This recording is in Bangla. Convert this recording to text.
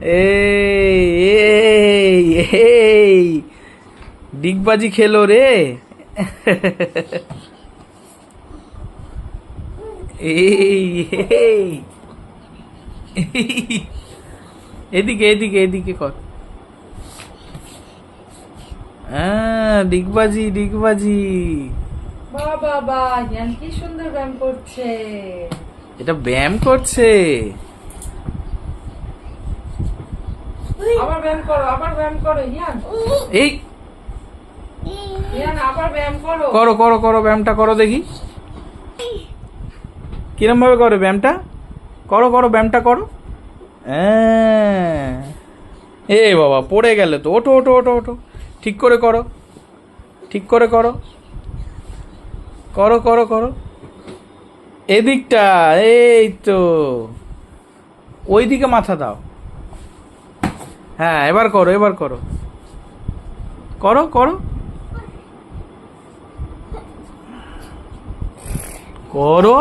এই এই এই। ডিগবাজি খেলো রে। এই এই। এদিকে এদিকে এদিকে কর। হ্যাঁ ডিগবাজি ডিগবাজি। বাবা বা ইয়ান কি সুন্দর ব্যায়াম করছে। এটা ব্যায়াম করছে। আবার ব্যায়াম করো আবার ব্যায়াম করো ইয়ান। এই। ইয়ান আবার ব্যায়াম করো। করো করো করো ব্যায়ামটা করো দেখি। কিরম ভাবে করো ব্যায়ামটা? করো করো ব্যায়ামটা করো। হ্যাঁ। এ বাবা পড়ে গেলে তো। ওঠো ওঠো ওঠো ওঠো। ঠিক করে করো। ঠিক করে করো। করো করো করো। এদিকটা এই তো। ওই দিকে মাথা দাও। হ্যাঁ এবার করো এবার করো। করো করো। করো।